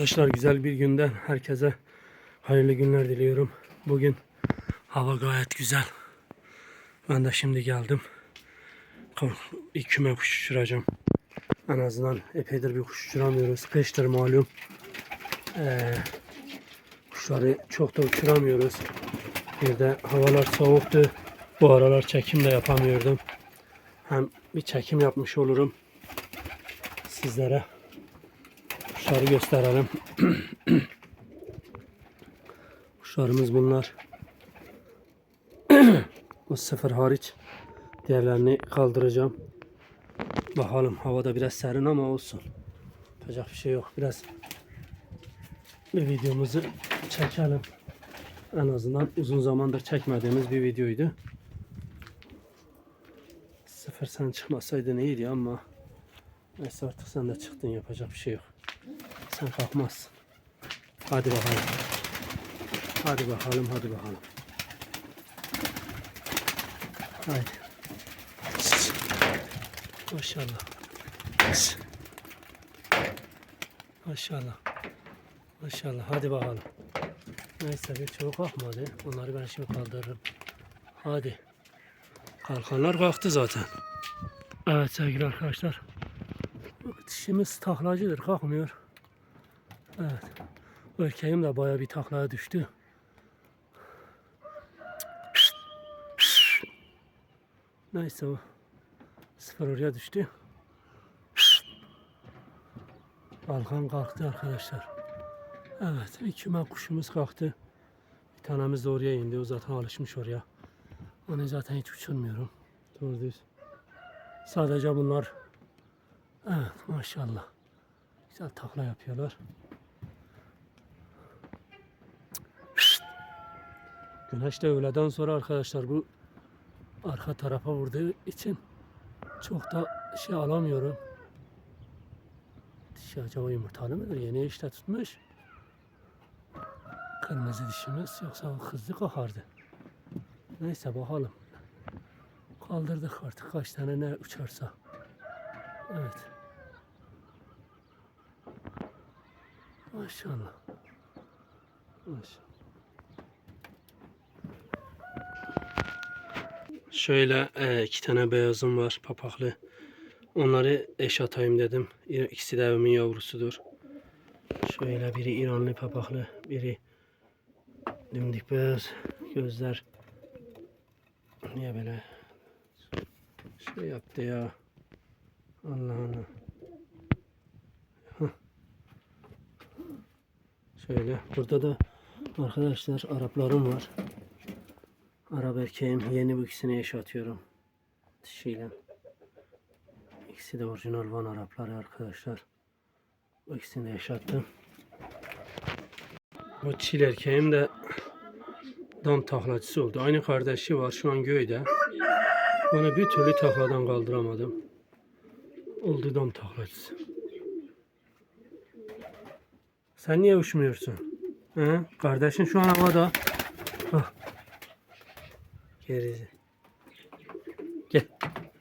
Arkadaşlar güzel bir günden herkese hayırlı günler diliyorum. Bugün hava gayet güzel. Ben de şimdi geldim. Bir küme kuş uçuracağım. En azından epeydir bir kuş uçuramıyoruz. Kıştır malum. Ee, kuşları çok da uçuramıyoruz. Bir de havalar soğuktu. Bu aralar çekim de yapamıyordum. Hem bir çekim yapmış olurum sizlere. Kuşları gösterelim. Kuşlarımız bunlar. Bu sıfır hariç. Diğerlerini kaldıracağım. Bakalım havada biraz serin ama olsun. Yapacak bir şey yok. Biraz bir videomuzu çekelim. En azından uzun zamandır çekmediğimiz bir videoydu. Sıfır sen çıkmasaydın iyiydi ama neyse artık sen de çıktın yapacak bir şey yok. Sen kalkmazsın. Hadi bakalım. Hadi bakalım, hadi bakalım. Haydi. Maşallah. Maşallah. Maşallah. Hadi bakalım. Neyse bir çoğu kalkmadı. Onları ben şimdi kaldırırım. Hadi. Kalkanlar kalktı zaten. Evet sevgili arkadaşlar. Dişimiz taklacıdır. Kalkmıyor. Evet. Erkeğim de baya bir taklaya düştü. Neyse o. Sıfır oraya düştü. Balkan kalktı arkadaşlar. Evet bir küme kuşumuz kalktı. Bir tanemiz de oraya indi. O zaten alışmış oraya. Onu zaten hiç uçurmuyorum. Doğru düz. Sadece bunlar Evet maşallah. Güzel takla yapıyorlar. Güneş de öğleden sonra arkadaşlar bu arka tarafa vurduğu için çok da şey alamıyorum. Dişi acaba yumurtalı mıdır? Yeni işte tutmuş. Kırmızı dişimiz yoksa hızlı kakardı. Neyse bakalım. Kaldırdık artık kaç tane ne uçarsa. Evet. Maşallah. Maşallah. Şöyle e, iki tane beyazım var papaklı. Onları eş atayım dedim. İkisi de evimin yavrusudur. Şöyle biri İranlı papaklı, biri dimdik beyaz gözler. Niye böyle şey yaptı ya? Allah Allah. Şöyle burada da arkadaşlar Araplarım var. Arap erkeğim yeni bu ikisini yaşatıyorum. Dişiyle. İkisi de orijinal Van Arapları arkadaşlar. Bu ikisini de yaşattım. Bu çil erkeğim de dam taklacısı oldu. Aynı kardeşi var şu an göyde. Onu bir türlü takladan kaldıramadım. Oldu dam taklacısı. Sen niye uçmuyorsun? He? Kardeşin şu an havada. Hah. Geri. Gel.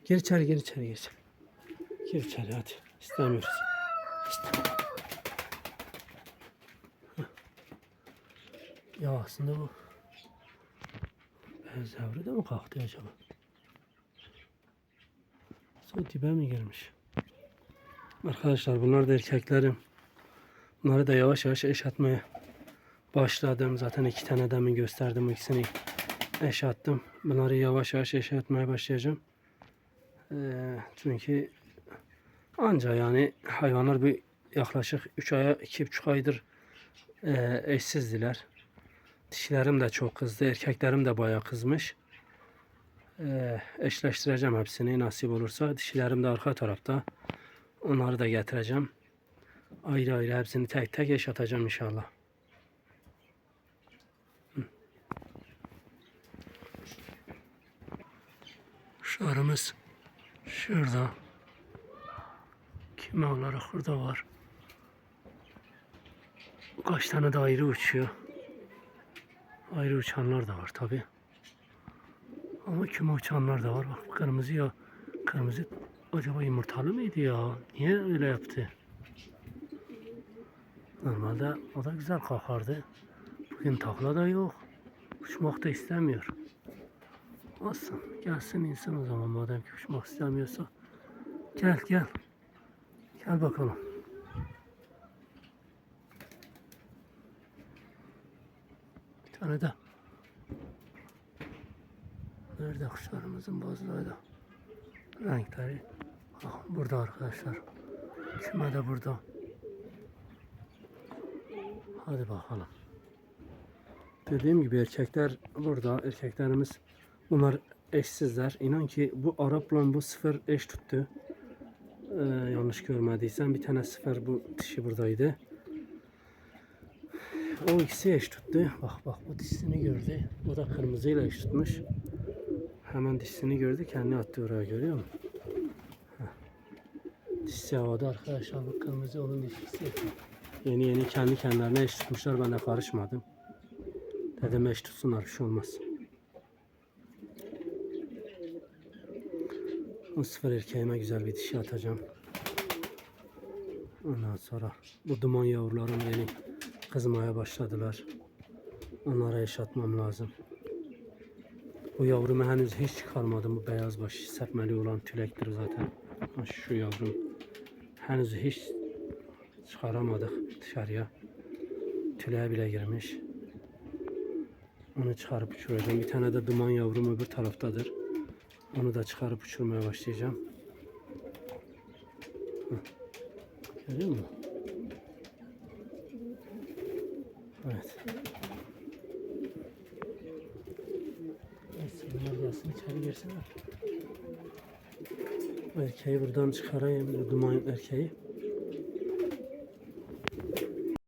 Gir içeri, gir içeri, gir içeri. Gir içeri hadi. İstemiyoruz. İste- Hah. Ya aslında bu beyaz yavru da mı kalktı acaba? Sonra dibe mi gelmiş? Arkadaşlar bunlar da erkeklerim. Bunları da yavaş yavaş eş atmaya başladım. Zaten iki tane demin gösterdim. İkisini eş attım. Bunları yavaş yavaş eş atmaya başlayacağım. Ee, çünkü anca yani hayvanlar bir yaklaşık 3 aya 2,5 aydır e, eşsizdiler. Dişilerim de çok kızdı. Erkeklerim de bayağı kızmış. Ee, eşleştireceğim hepsini nasip olursa. Dişilerim de arka tarafta. Onları da getireceğim. Ayrı ayrı hepsini tek tek eş atacağım inşallah. Şarımız şurada. Kime olarak burada var. Kaç tane de ayrı uçuyor. Ayrı uçanlar da var tabi. Ama küme uçanlar da var. Bak kırmızı ya. Kırmızı acaba yumurtalı mıydı ya? Niye öyle yaptı? Normalde o da güzel kalkardı. Bugün takla da yok. Uçmak da istemiyor. Olsun. Gelsin insin o zaman madem ki uçmak istemiyorsa. Gel gel. Gel bakalım. Bir tane de. Nerede kuşlarımızın bazıları da. Renkleri. Ah, burada arkadaşlar. Küme de burada. Hadi bakalım. Dediğim gibi erkekler burada. Erkeklerimiz bunlar eşsizler. İnan ki bu Arap'la bu sıfır eş tuttu. Ee, yanlış görmediysem bir tane sıfır bu dişi buradaydı. O ikisi eş tuttu. Bak bak bu dişini gördü. Bu da kırmızıyla eş tutmuş. Hemen dişini gördü kendini attı oraya görüyor musun? Heh. Dişi havada arkadaşlar bu kırmızı onun dişisi. Yeni yeni kendi kendilerine eş tutmuşlar ben de karışmadım. Dedim eş tutsunlar bir şey olmaz. O sıfır erkeğime güzel bir dişi atacağım. Ondan sonra bu duman yavrularım yeni kızmaya başladılar. Onlara eş atmam lazım. Bu yavrumu henüz hiç çıkarmadım. Bu beyaz baş serpmeli olan tülektir zaten. Şu yavrum henüz hiç çıkaramadık dışarıya. Tüleğe bile girmiş. Onu çıkarıp uçuracağım. Bir tane de duman yavrum öbür taraftadır. Onu da çıkarıp uçurmaya başlayacağım. Görüyor musun? Evet. Neyse bunlar gelsin içeri girsinler. Erkeği buradan çıkarayım. Duman erkeği.